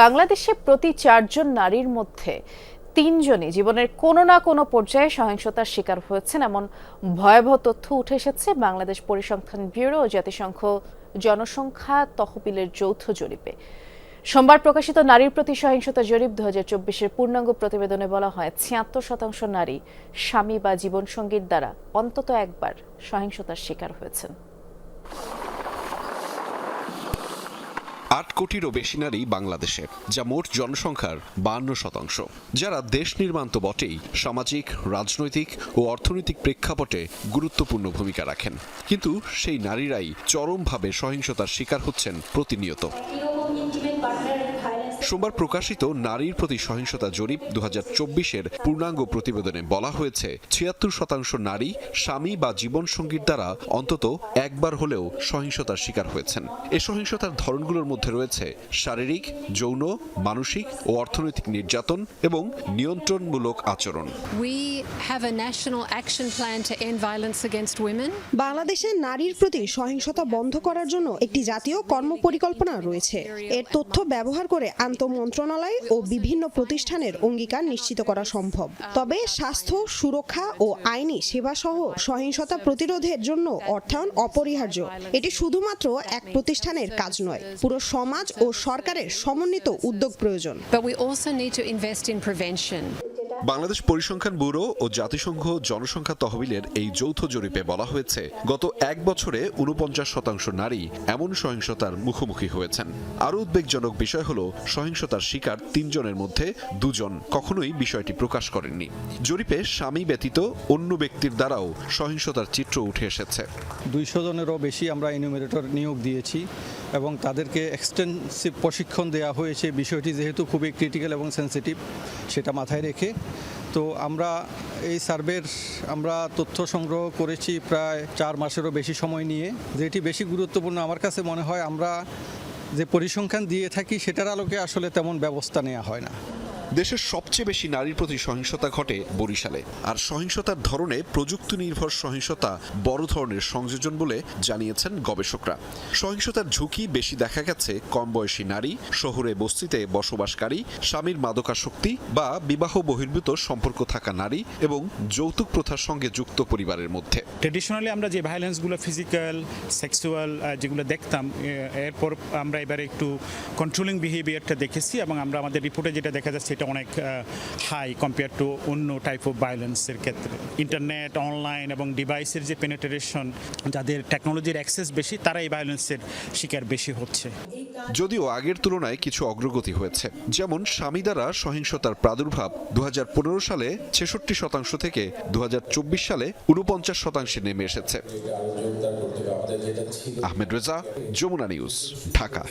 বাংলাদেশে প্রতি চারজন নারীর মধ্যে তিনজনই জীবনের কোনো না কোনো পর্যায়ে সহিংসতার শিকার হয়েছেন এমন ভয়াবহ তথ্য উঠে এসেছে বাংলাদেশ পরিসংখ্যান ব্যুরো ও জাতিসংঘ জনসংখ্যা তহবিলের যৌথ জরিপে। সোমবার প্রকাশিত নারীর প্রতি সহিংসতা জরিপ দু হাজার চব্বিশের পূর্ণাঙ্গ প্রতিবেদনে বলা হয়, ছিয়াত্তর শতাংশ নারী স্বামী বা জীবনসঙ্গীর দ্বারা অন্তত একবার সহিংসতার শিকার হয়েছেন। আট কোটিরও বেশি নারী বাংলাদেশে, যা মোট জনসংখ্যার বান্ন শতাংশ। যারা দেশ নির্মাণ তো বটেই, সামাজিক, রাজনৈতিক ও অর্থনৈতিক প্রেক্ষাপটে গুরুত্বপূর্ণ ভূমিকা রাখেন। কিন্তু সেই নারীরাই চরমভাবে সহিংসতার শিকার হচ্ছেন প্রতিনিয়ত। সোমবার প্রকাশিত নারীর প্রতি সহিংসতা জরিপ দু হাজার চব্বিশের পূর্ণাঙ্গ প্রতিবেদনে বলা হয়েছে ছিয়াত্তর শতাংশ নারী স্বামী বা জীবনসঙ্গীর দ্বারা অন্তত একবার হলেও সহিংসতার শিকার হয়েছেন। এ সহিংসতার ধরনগুলোর মধ্যে রয়েছে শারীরিক যৌন মানসিক ও অর্থনৈতিক নির্যাতন এবং নিয়ন্ত্রণমূলক আচরণ। We have a national action plan to end violence against women. বাংলাদেশে নারীর প্রতি সহিংসতা বন্ধ করার জন্য একটি জাতীয় কর্মপরিকল্পনা রয়েছে। এর তথ্য ব্যবহার করে আন্তঃ মন্ত্রণালয় ও বিভিন্ন প্রতিষ্ঠানের অঙ্গীকার নিশ্চিত করা সম্ভব। তবে স্বাস্থ্য, সুরক্ষা ও আইনি সেবা সহ সহিংসতা প্রতিরোধের জন্য অর্থায়ন অপরিহার্য। এটি শুধুমাত্র এক প্রতিষ্ঠানের কাজ নয়, পুরো সমাজ ও সরকারের সমন্বিত উদ্যোগ প্রয়োজন। বাংলাদেশ পরিসংখ্যান ব্যুরো ও জাতিসংঘ জনসংখ্যা তহবিলের এই যৌথ জরিপে বলা হয়েছে, গত এক বছরে উনপঞ্চাশ শতাংশ নারী এমন সহিংসতার মুখোমুখি হয়েছেন। আরও উদ্বেগজনক বিষয় হল, সহিংসতার শিকার তিনজনের মধ্যে দুজন কখনোই বিষয়টি প্রকাশ করেননি। জরিপে স্বামী ব্যতীত অন্য ব্যক্তির দ্বারাও সহিংসতার চিত্র উঠে এসেছে। দুইশো জনেরও বেশি আমরা ইনুমিরেটর নিয়োগ দিয়েছি। এবং তাদেরকে এক্সটেন্সিভ প্রশিক্ষণ দেওয়া হয়েছে। বিষয়টি যেহেতু খুবই ক্রিটিক্যাল এবং সেন্সিটিভ সেটা মাথায় রেখে। তো আমরা এই সার্ভের, আমরা তথ্য সংগ্রহ করেছি প্রায় চার মাসেরও বেশি সময় নিয়ে। যেটি বেশি গুরুত্বপূর্ণ আমার কাছে মনে হয়, আমরা যে পরিসংখ্যান দিয়ে থাকি, সেটার আলোকে আসলে তেমন ব্যবস্থা নেওয়া হয় না। দেশের সবচেয়ে বেশি নারীর প্রতি সহিংসতা ঘটে বরিশালে। আর সহিংসতার ধরনে প্রযুক্তি নির্ভর সহিংসতা বড় ধরনের সংযোজন বলে জানিয়েছেন গবেষকরা। সহিংসতার ঝুঁকি বেশি দেখা গেছে কম বয়সী নারী, শহরে বস্তিতে বসবাসকারী, স্বামীর মাদকাসক্তি বা বিবাহ বহির্ভূত সম্পর্ক থাকা নারী এবং যৌতুক প্রথার সঙ্গে যুক্ত পরিবারের মধ্যে। ট্রেডিশনালি আমরা যে ভায়োলেন্সগুলো ফিজিক্যাল সেক্সুয়াল যেগুলো দেখতাম এরপর আমরা এবারে একটু কন্ট্রোলিং বিহেভিয়ারটা দেখেছি এবং আমরা আমাদের রিপোর্টে যেটা দেখা যাচ্ছে এটা অনেক হাই কম্পেয়ার টু অন্য টাইপ অফ ভায়োলেন্সের ক্ষেত্রে। ইন্টারনেট অনলাইন এবং ডিভাইসের যে পেনেট্রেশন যাদের টেকনোলজির অ্যাক্সেস বেশি, তারা এই ভায়োলেন্সের শিকার বেশি হচ্ছে। যদিও আগের তুলনায় কিছু অগ্রগতি হয়েছে। যেমন স্বামী দ্বারা সহিংসতার প্রাদুর্ভাব দু হাজার পনেরো সালে ছেষট্টি শতাংশ থেকে দু হাজার চব্বিশ সালে উনপঞ্চাশ শতাংশে নেমে এসেছে। আহমেদ রেজা, যমুনা নিউজ, ঢাকা।